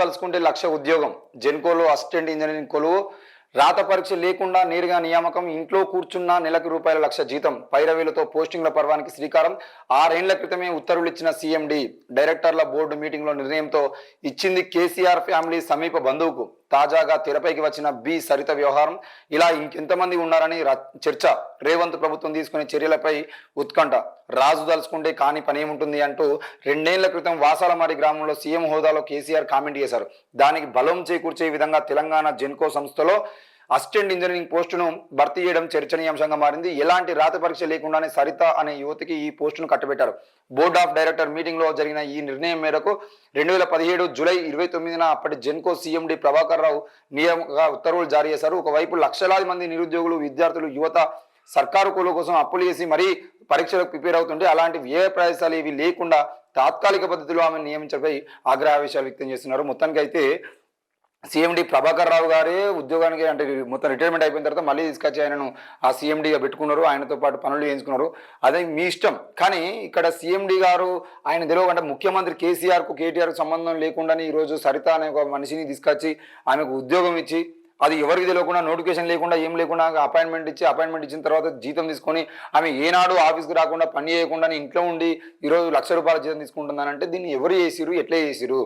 తలుచుకుంటే లక్ష ఉద్యోగం. జెన్కోలో assistant engineering కొలువు. రాత పరీక్ష లేకుండా నేరుగా నియామకం. ఇంట్లో కూర్చున్న నెలకు రూపాయల లక్ష జీతం. పైరవీలతో పోస్టింగ్ల పర్వానికి శ్రీకారం. ఆరేండ్ల క్రితమే ఉత్తర్వులు ఇచ్చిన సీఎండి. డైరెక్టర్ల బోర్డు మీటింగ్లో నిర్ణయంతో ఇచ్చింది కేసీఆర్ ఫ్యామిలీ సమీప బంధువుకు. తాజాగా తెరపైకి వచ్చిన బి సరిత వ్యవహారం. ఇలా ఇంకెంతమంది ఉన్నారని చర్చ రేవంత్ ప్రభుత్వం తీసుకునే చర్యలపై ఉత్కంఠ. రాజు దలుచుకుంటే కాని పని ఏముంటుంది అంటూ రెండేళ్ళ క్రితం వాసాలమారి గ్రామంలో సీఎం హోదాలో కేసీఆర్ కామెంట్ చేశారు. దానికి బలం చేకూర్చే విధంగా తెలంగాణ జెన్కో సంస్థలో అసిస్టెంట్ ఇంజనీరింగ్ పోస్టును భర్తీ చేయడం చర్చనీయాంశంగా మారింది. ఎలాంటి రాత పరీక్ష లేకుండానే సరిత అనే యువతికి ఈ పోస్టును కట్టబెట్టారు. బోర్డ్ ఆఫ్ డైరెక్టర్ మీటింగ్లో జరిగిన ఈ నిర్ణయం మేరకు రెండు వేల పదిహేడు జూలై ఇరవై తొమ్మిదిన అప్పటి జెన్కో సీఎండి ప్రభాకర్ రావు నియమక ఉత్తర్వులు జారీ చేశారు. ఒకవైపు లక్షలాది మంది నిరుద్యోగులు విద్యార్థులు యువత సర్కారు కూల కోసం అప్పులు చేసి మరీ పరీక్షలకు ప్రిపేర్ అవుతుంటే అలాంటి వ్యయ ప్రయాసాలు ఇవి లేకుండా తాత్కాలిక పద్ధతిలో ఆమె నియమించపై ఆగ్రహావేశాలు వ్యక్తం చేస్తున్నారు. మొత్తానికి అయితే సీఎండి ప్రభాకర్ రావు గారే ఉద్యోగానికి అంటే మొత్తం రిటైర్మెంట్ అయిపోయిన తర్వాత మళ్ళీ తీసుకొచ్చి ఆయనను ఆ సీఎండిగా పెట్టుకున్నారు. ఆయనతో పాటు పనులు చేయించుకున్నారు. అదే మీ ఇష్టం. కానీ ఇక్కడ సీఎండి గారు ఆయన తెలియకుండా ముఖ్యమంత్రి కేసీఆర్కు కేటీఆర్కు సంబంధం లేకుండానే ఈరోజు సరిత అనే ఒక మనిషిని తీసుకొచ్చి ఆమెకు ఉద్యోగం ఇచ్చి అది ఎవరికి తెలియకుండా నోటిఫికేషన్ లేకుండా ఏం లేకుండా అపాయింట్మెంట్ ఇచ్చి అపాయింట్మెంట్ ఇచ్చిన తర్వాత జీతం తీసుకొని ఆమె ఏనాడు ఆఫీస్కి రాకుండా పని చేయకుండా ఇంట్లో ఉండి ఈరోజు లక్ష రూపాయల జీతం తీసుకుంటుందనంటే దీన్ని ఎవరు చేసిరు ఎట్లా చేసిరు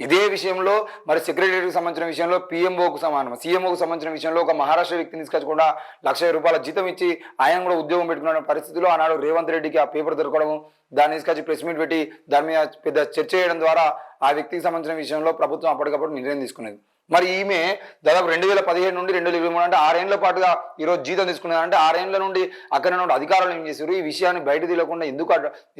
ఇదే విషయంలో మరి సెక్రటరీకి సంబంధించిన విషయంలో పిఎంఓకు సమానం. సీఎంఓకు సంబంధించిన విషయంలో ఒక మహారాష్ట్ర వ్యక్తిని తీసుకొచ్చకుండా లక్ష రూపాయల జీతం ఇచ్చి ఆయన కూడా ఉద్యోగం పెట్టుకున్న పరిస్థితిలో ఆనాడు రేవంత్ రెడ్డికి ఆ పేపర్ దొరకడం దాన్ని తీసుకొచ్చి ప్రెస్ మీట్ పెట్టి దాని మీద పెద్ద చర్చ చేయడం ద్వారా ఆ వ్యక్తికి సంబంధించిన విషయంలో ప్రభుత్వం అప్పటికప్పుడు నిర్ణయం తీసుకునేది మరి ఈమె దాదాపు రెండు వేల పదిహేడు నుండి రెండు వేల ఇరవై మూడు అంటే ఆరేళ్ళ పాటుగా ఈరోజు జీతం తీసుకున్నది అంటే ఆరేళ్ళ నుండి అక్కడ నుండి అధికారులు ఏం చేశారు? ఈ విషయాన్ని బయట తీయకుండా ఎందుకు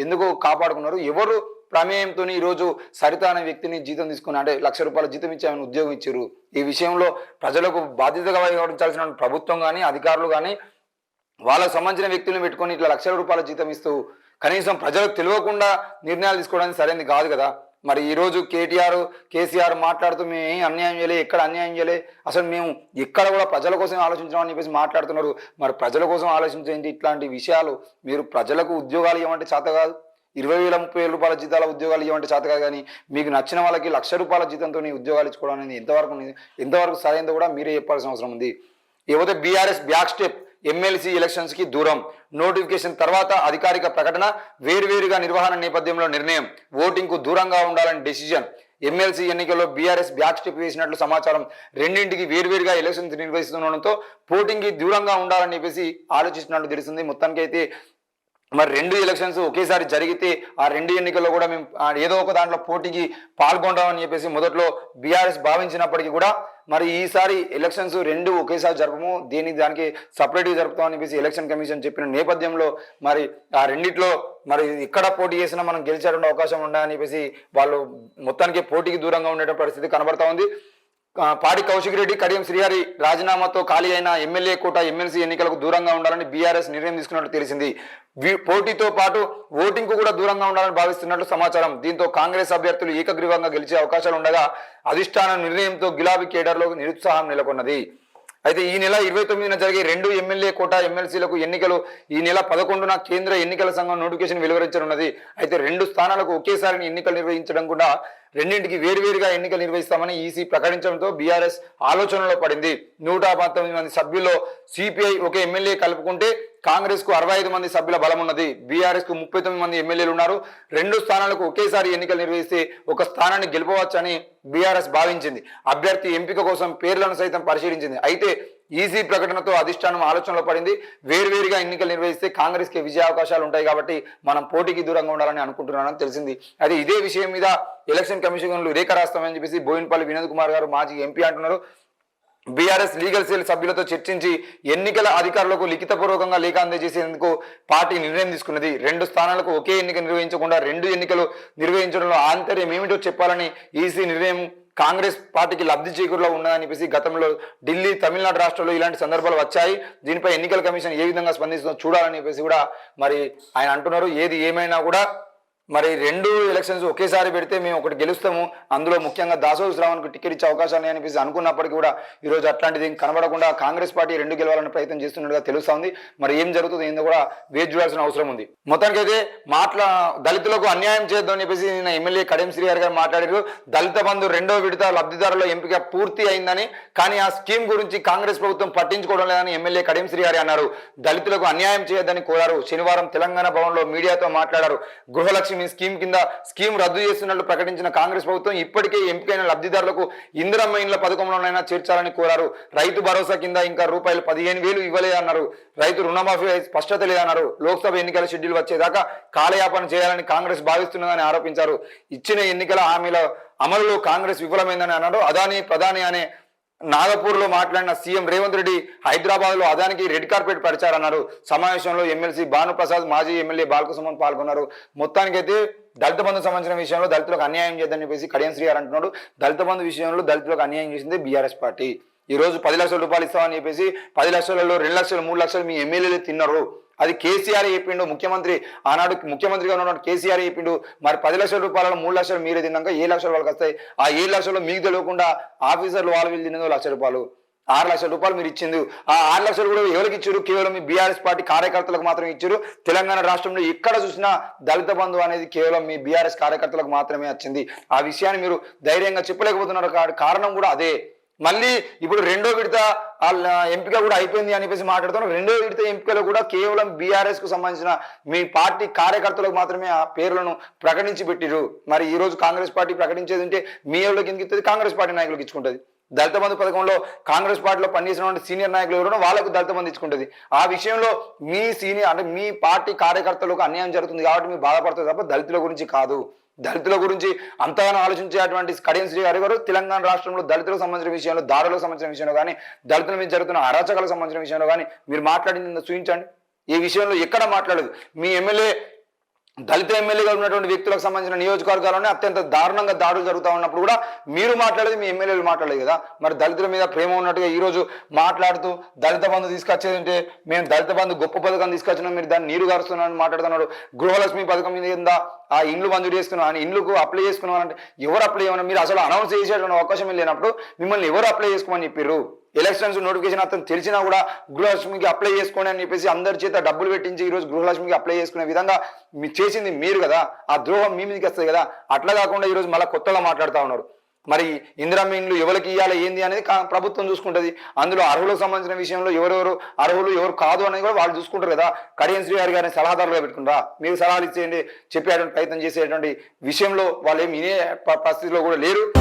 ఎందుకు కాపాడుకున్నారు? ఎవరు ప్రమేయంతో ఈరోజు సరిత అనే వ్యక్తిని జీతం తీసుకుని అంటే లక్ష రూపాయల జీతం ఇచ్చి ఆమెను ఉద్యోగం ఇచ్చారు. ఈ విషయంలో ప్రజలకు బాధ్యతగా వ్యవహరించాల్సిన ప్రభుత్వం కానీ అధికారులు కానీ వాళ్ళకు సంబంధించిన వ్యక్తులను పెట్టుకొని ఇట్లా లక్షల రూపాయల జీతం ఇస్తూ కనీసం ప్రజలకు తెలియకుండా నిర్ణయాలు తీసుకోవడానికి సరైనది కాదు కదా. మరి ఈరోజు కేటీఆర్ కేసీఆర్ మాట్లాడుతూ మేము ఏం అన్యాయం చేయలే ఎక్కడ అన్యాయం చేయలే అసలు మేము ఎక్కడ కూడా ప్రజల కోసం ఆలోచించడం అని చెప్పేసి మాట్లాడుతున్నారు. మరి ప్రజల కోసం ఆలోచించేంటి ఇట్లాంటి విషయాలు? మీరు ప్రజలకు ఉద్యోగాలు ఇవ్వమంటే చేత కాదు. ఇరవై వేల ముప్పై వేల రూపాయల జీతాల ఉద్యోగాలు ఇవ్వమంటే చేత కాదు కానీ మీకు నచ్చిన వాళ్ళకి లక్ష రూపాయల జీతంతో ఉద్యోగాలు ఇచ్చుకోవడం అనేది ఎంతవరకు ఎంతవరకు సరైనదో కూడా మీరే చెప్పాల్సిన అవసరం ఉంది. ఏవైతే బీఆర్ఎస్ బ్యాక్ స్టెప్ ఎమ్మెల్సీ ఎలక్షన్స్కి దూరం. నోటిఫికేషన్ తర్వాత అధికారిక ప్రకటన వేరువేరుగా నిర్వహణ నేపథ్యంలో నిర్ణయం. ఓటింగ్కు దూరంగా ఉండాలని డెసిజన్ ఎమ్మెల్సీ ఎన్నికల్లో బీఆర్ఎస్ బ్యాక్ స్టెప్ వేసినట్లు సమాచారం రెండింటికి వేరువేరుగా ఎలక్షన్స్ నిర్వహిస్తుండడంతో పోటింగ్కి దూరంగా ఉండాలని చెప్పేసి ఆలోచిస్తున్నట్లు తెలిసింది మొత్తానికి అయితే మరి రెండు ఎలక్షన్స్ ఒకేసారి జరిగితే ఆ రెండు ఎన్నికల్లో కూడా మేము ఏదో ఒక దాంట్లో పోటీకి పాల్గొంటామని చెప్పేసి మొదట్లో బీఆర్ఎస్ భావించినప్పటికీ కూడా మరి ఈసారి ఎలక్షన్స్ రెండు ఒకేసారి జరపము దీనికి దానికి సపరేట్గా జరుపుతామని చెప్పేసి ఎలక్షన్ కమిషన్ చెప్పిన నేపథ్యంలో మరి ఆ రెండిట్లో మరి ఎక్కడ పోటీ చేసినా మనం గెలిచేటువంటి అవకాశం ఉందా చెప్పేసి వాళ్ళు మొత్తానికి పోటీకి దూరంగా ఉండేటువంటి పరిస్థితి కనబడతా ఉంది. పాడి కౌశిక్ రెడ్డి కడియం శ్రీహరి రాజీనామాతో ఖాళీ అయిన ఎమ్మెల్యే కోట ఎమ్మెల్సీ ఎన్నికలకు దూరంగా ఉండాలని బీఆర్ఎస్ నిర్ణయం తీసుకున్నట్టు తెలిసింది. పోటీతో పాటు ఓటింగ్కు కూడా దూరంగా ఉండాలని భావిస్తున్నట్లు సమాచారం. దీంతో కాంగ్రెస్ అభ్యర్థులు ఏకగ్రీవంగా గెలిచే అవకాశాలు ఉండగా అధిష్టాన నిర్ణయంతో గులాబీ కేడర్లో నిరుత్సాహం నెలకొన్నది. అయితే ఈ నెల ఇరవై తొమ్మిదిన జరిగే రెండు ఎమ్మెల్యే కోట ఎమ్మెల్సీలకు ఎన్నికలు ఈ నెల పదకొండున కేంద్ర ఎన్నికల సంఘం నోటిఫికేషన్ వెలువరించనున్నది. అయితే రెండు స్థానాలకు ఒకేసారి ఎన్నికలు నిర్వహించడం కూడా రెండింటికి వేరువేరుగా ఎన్నికలు నిర్వహిస్తామని ఈసీ ప్రకటించడంతో బీఆర్ఎస్ ఆలోచనలో పడింది. నూట పంతొమ్మిది మంది సభ్యుల్లో సిపిఐ ఒక ఎమ్మెల్యే కలుపుకుంటే కాంగ్రెస్కు అరవై ఐదు మంది సభ్యుల బలం ఉన్నది. బీఆర్ఎస్కు ముప్పై తొమ్మిది మంది ఎమ్మెల్యేలు ఉన్నారు. రెండు స్థానాలకు ఒకేసారి ఎన్నికలు నిర్వహిస్తే ఒక స్థానాన్ని గెలుపవచ్చని బీఆర్ఎస్ భావించింది. అభ్యర్థి ఎంపిక కోసం పేర్లను సైతం పరిశీలించింది. అయితే ఈసీ ప్రకటనతో అధిష్టానం ఆలోచనలో పడింది. వేరువేరుగా ఎన్నికలు నిర్వహిస్తే కాంగ్రెస్కి విజయ అవకాశాలు ఉంటాయి కాబట్టి మనం పోటీకి దూరంగా ఉండాలని అనుకుంటున్నానని తెలిసింది. అది ఇదే విషయం మీద ఎలక్షన్ కమిషన్లు రేఖ రాస్తామని చెప్పేసి బోయినపల్లి వినోద్ కుమార్ గారు మాజీ ఎంపీ అంటున్నారు. బీఆర్ఎస్ లీగల్ సెల్ సభ్యులతో చర్చించి ఎన్నికల అధికారులకు లిఖితపూర్వకంగా లేఖ అందజేసేందుకు పార్టీ నిర్ణయం తీసుకున్నది. రెండు స్థానాలకు ఒకే ఎన్నిక నిర్వహించకుండా రెండు ఎన్నికలు నిర్వహించడంలో ఆంతర్యం ఏమిటో చెప్పాలని ఈసీ నిర్ణయం కాంగ్రెస్ పార్టీకి లబ్ధి చేకూరులో ఉన్నదని చెప్పేసి గతంలో ఢిల్లీ తమిళనాడు రాష్ట్రంలో ఇలాంటి సందర్భాలు వచ్చాయి. దీనిపై ఎన్నికల కమిషన్ ఏ విధంగా స్పందిస్తుందో చూడాలని చెప్పేసి కూడా మరి ఆయన అంటున్నారు. ఏది ఏమైనా కూడా మరి రెండు ఎలక్షన్స్ ఒకేసారి పెడితే మేము ఒకటి గెలుస్తాము. అందులో ముఖ్యంగా దాసోజు శ్రావణ్కి టికెట్ ఇచ్చే అవకాశాలు అనిపిస్తే అనుకున్నప్పటికీ కూడా ఈరోజు అట్లాంటిది కనబడకుండా కాంగ్రెస్ పార్టీ రెండు గెలవాలని ప్రయత్నం చేస్తున్నట్టుగా తెలుస్తోంది. మరి ఏం జరుగుతుంది ఏందో కూడా వేచి చూడాల్సిన అవసరం ఉంది. మొత్తానికైతే మాట్లా దళితులకు అన్యాయం చేద్దామని చెప్పేసి నిన్న ఎమ్మెల్యే కడెం శ్రీ గారు మాట్లాడారు. దళిత బంధు రెండో విడత లబ్ధిదారుల ఎంపిక పూర్తి అయిందని కానీ ఆ స్కీమ్ గురించి కాంగ్రెస్ ప్రభుత్వం పట్టించుకోవడం లేదని ఎమ్మెల్యే కడెం శ్రీ అన్నారు. దళితులకు అన్యాయం చేయొద్దని కోరారు. శనివారం తెలంగాణ భవన్లో మీడియాతో మాట్లాడారు. గృహలక్ష్మి స్కీమ్ కింద స్కీమ్ రద్దు చేస్తున్నట్లు ప్రకటించిన కాంగ్రెస్ ప్రభుత్వం ఇప్పటికే ఎంపికైన లబ్ధిదారులకు ఇందిరమ్మ ఇండ్ల పథకంలోనైనా చేర్చాలని కోరారు. రైతు భరోసా కింద ఇంకా రూపాయలు పదిహేను వేలు ఇవ్వలేదన్నారు రైతు రుణమాఫీ స్పష్టత లేదన్నారు. లోక్సభ ఎన్నికల షెడ్యూల్ వచ్చేదాకా కాలయాపన చేయాలని కాంగ్రెస్ భావిస్తున్నదని ఆరోపించారు. ఇచ్చిన ఎన్నికల హామీల అమలులో కాంగ్రెస్ విఫలమైందని అన్నారు. అదాని ప్రధాని అనే నాగపూర్లో మాట్లాడిన సీఎం రేవంత్ రెడ్డి హైదరాబాద్లో అదానికి రెడ్ కార్పెట్ పరిచారన్నారు. సమావేశంలో ఎమ్మెల్సీ భానుప్రసాద్ మాజీ ఎమ్మెల్యే బాలకృష్ణ పాల్గొన్నారు. మొత్తానికైతే దళిత బంధు సంబంధించిన విషయంలో దళితులకు అన్యాయం చేద్దని చెప్పేసి కడియం శ్రీ గారు అంటున్నాడు. దళిత బంధు విషయంలో దళితులకు అన్యాయం చేసింది బీఆర్ఎస్ పార్టీ. ఈ రోజు పది లక్షల రూపాయలు ఇస్తామని చెప్పేసి పది లక్షలలో రెండు లక్షలు మూడు లక్షలు మీ ఎమ్మెల్యేలు తిన్నారు. అది కేసీఆర్ చెప్పిండు ముఖ్యమంత్రి ఆనాడు ముఖ్యమంత్రిగా ఉన్నాడు కేసీఆర్ చెప్పిండు మరి పది లక్షల రూపాయలలో మూడు లక్షలు మీరే తిన్నాక ఏ లక్షలు వాళ్ళకి వస్తాయి? ఆ ఏడు లక్షలు మీకు తెలియకుండా ఆఫీసర్లు వాళ్ళు వీళ్ళు లక్ష రూపాయలు. ఆరు లక్షల రూపాయలు మీరు ఇచ్చింది ఆ ఆరు లక్షలు కూడా ఎవరికి ఇచ్చారు కేవలం మీ బీఆర్ఎస్ పార్టీ కార్యకర్తలకు మాత్రమే ఇచ్చారు తెలంగాణ రాష్ట్రంలో ఎక్కడ చూసినా దళిత బంధు అనేది కేవలం మీ బీఆర్ఎస్ కార్యకర్తలకు మాత్రమే వచ్చింది. ఆ విషయాన్ని మీరు ధైర్యంగా చెప్పలేకపోతున్నారు. కారణం కూడా అదే. మళ్ళీ ఇప్పుడు రెండో విడత వాళ్ళ ఎంపిక కూడా అయిపోయింది అని చెప్పేసి మాట్లాడుతున్నాం రెండో విడత ఎంపికలో కూడా కేవలం బీఆర్ఎస్కు సంబంధించిన మీ పార్టీ కార్యకర్తలకు మాత్రమే ఆ పేర్లను ప్రకటించి పెట్టిరు మరి ఈ రోజు కాంగ్రెస్ పార్టీ ప్రకటించేది ఉంటే మీ ఎవరికి ఎందుకు ఇస్తుంది కాంగ్రెస్ పార్టీ నాయకులకు ఇచ్చుకుంటుంది. దళిత బంధు పథకంలో కాంగ్రెస్ పార్టీలో పనిచేసినటువంటి సీనియర్ నాయకులు ఎవరో వాళ్ళకు దళిత బంధు ఇచ్చుకుంటుంది. ఆ విషయంలో మీ సీనియర్ అంటే మీ పార్టీ కార్యకర్తలకు అన్యాయం జరుగుతుంది కాబట్టి మీరు బాధపడుతుంది తప్ప దళితుల గురించి కాదు. దళితుల గురించి అంతగానో ఆలోచించేటువంటి కడియం శ్రీ గారి గారు తెలంగాణ రాష్ట్రంలో దళితులకు సంబంధించిన విషయంలో దారులకు సంబంధించిన విషయంలో కానీ దళితుల మీద జరుగుతున్న అరాచకాలకు సంబంధించిన విషయంలో కానీ మీరు మాట్లాడింది చూపించండి ఈ విషయంలో ఎక్కడ మాట్లాడదు మీ ఎమ్మెల్యే దళిత ఎమ్మెల్యేగా ఉన్నటువంటి వ్యక్తులకు సంబంధించిన నియోజకవర్గాల్లోనే అత్యంత దారుణంగా దాడులు జరుగుతూ ఉన్నప్పుడు కూడా మీరు మాట్లాడేది మీ ఎమ్మెల్యేలు మాట్లాడలేదు కదా? మరి దళితుల మీద ప్రేమ ఉన్నట్టుగా ఈరోజు మాట్లాడుతూ దళిత బంధు తీసుకొచ్చేది అంటే మేము దళిత బంధు గొప్ప పథకం తీసుకొచ్చినా మీరు దాన్ని నీరు గారుస్తున్నారని మాట్లాడుతున్నాడు. గృహలక్ష్మి పథకం మీద కింద ఆ ఇండ్లు మంజూరు చేసుకున్నాం అని ఇండ్లకు అప్లై చేసుకున్నాం అంటే ఎవరు అప్లై చేయమని మీరు అసలు అనౌన్స్ చేసేటువంటి అవకాశం లేనప్పుడు మిమ్మల్ని ఎవరు అప్లై చేసుకోమని చెప్పారు ఎలక్షన్స్ నోటిఫికేషన్ అతను తెలిసినా కూడా గృహలక్ష్మికి అప్లై చేసుకోండి అని చెప్పేసి అందరి చేత డబ్బులు పెట్టించి ఈరోజు గృహలక్ష్మికి అప్లై చేసుకునే విధంగా చేసింది మీరు కదా ఆ ద్రోహం మీ మీదకి వస్తుంది కదా అట్లా కాకుండా ఈ రోజు మళ్ళీ కొత్తగా మాట్లాడుతూ ఉన్నారు. మరి ఇందిరమ్మ ఎవరికి ఇవ్వాలి ఏంది అనేది ప్రభుత్వం చూసుకుంటుంది. అందులో అర్హులకు సంబంధించిన విషయంలో ఎవరెవరు అర్హులు ఎవరు కాదు అనేది కూడా వాళ్ళు చూసుకుంటారు కదా. కడియం శ్రీ గారి గారిని సలహాదారులుగా పెట్టుకుంటారా? మీరు సలహాలు ఇచ్చేయండి చెప్పేటువంటి ప్రయత్నం చేసేటువంటి విషయంలో వాళ్ళు ఏమి వినే ప- పరిస్థితిలో కూడా లేరు.